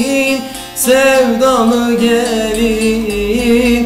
gelin sevdalı gelin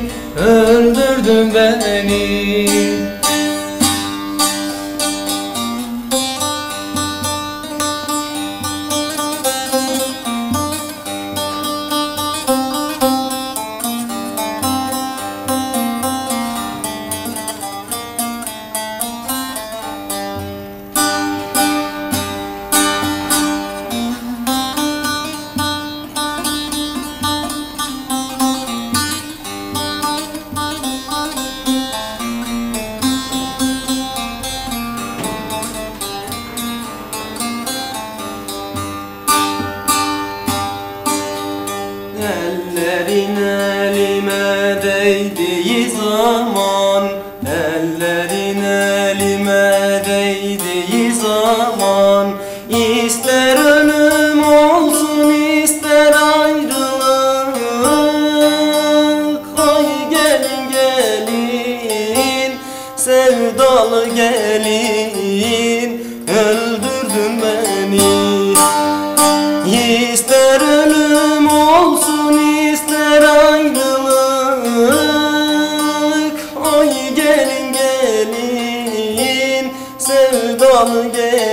değdiği zaman Ellerin elime değdiği zaman İster ölüm olsun ister ayrılık. Ay gelin gelin sevdalı gelin Öldürdün gel